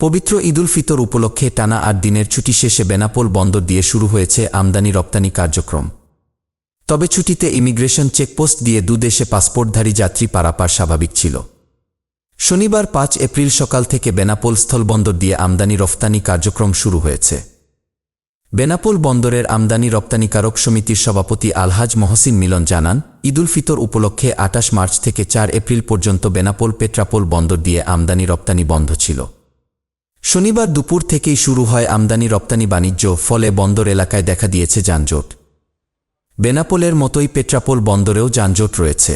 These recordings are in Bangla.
পবিত্র ঈদুল ফিতর উপলক্ষে টানা আট দিনের ছুটি শেষে বেনাপোল বন্দর দিয়ে শুরু হয়েছে আমদানি রপ্তানি কার্যক্রম। তবে ছুটিতে ইমিগ্রেশন চেকপোস্ট দিয়ে দুদেশে পাসপোর্টধারী যাত্রী পারাপার স্বাভাবিক ছিল। শনিবার পাঁচ এপ্রিল সকাল থেকে বেনাপোল স্থলবন্দর দিয়ে আমদানি রফতানি কার্যক্রম শুরু হয়েছে। বেনাপোল বন্দরের আমদানি রপ্তানিকারক সমিতির সভাপতি আলহাজ মহসিন মিলন জানান, ঈদুল ফিতর উপলক্ষে আটাশ মার্চ থেকে চার এপ্রিল পর্যন্ত বেনাপোল পেট্রাপোল বন্দর দিয়ে আমদানি রপ্তানি বন্ধ ছিল। শনিবার দুপুর থেকেই শুরু হয় আমদানি রপ্তানি বাণিজ্য, ফলে বন্দর এলাকায় দেখা দিয়েছে যানজট। বেনাপোলের মতোই পেট্রাপোল বন্দরেও যানজট রয়েছে।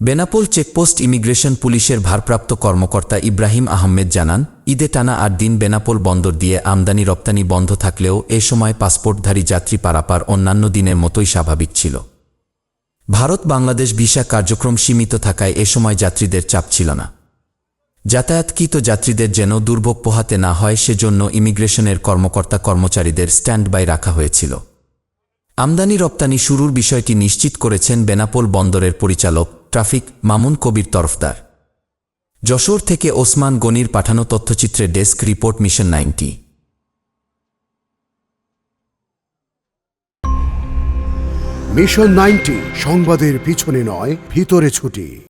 বেনাপোল চেকপোস্ট ইমিগ্রেশন পুলিশের ভারপ্রাপ্ত কর্মকর্তা ইব্রাহিম আহমেদ জানান, ঈদে টানা আট দিন বেনাপোল বন্দর দিয়ে আমদানি রপ্তানি বন্ধ থাকলেও এ সময় পাসপোর্টধারী যাত্রী পারাপার অন্যান্য দিনের মতোই স্বাভাবিক ছিল। ভারত বাংলাদেশ ভিসা কার্যক্রম সীমিত থাকায় এ সময় যাত্রীদের চাপ ছিল না। যাতায়াতকৃত যাত্রীদের যেন দুর্ভোগ পোহাতে না হয়, সেজন্য ইমিগ্রেশনের কর্মকর্তা কর্মচারীদের স্ট্যান্ড বাই রাখা হয়েছিল। আমদানি রপ্তানি শুরুর বিষয়টি নিশ্চিত করেছেন বেনাপোল বন্দরের পরিচালক ট্রাফিক মামুন কবির তরফদার। যশোর থেকে ওসমান গনির পাঠানো তথ্যচিত্রে desk report mission ninety. Mission ninety, সংবাদের পিছনে নয়, ভিতরে ছুটি।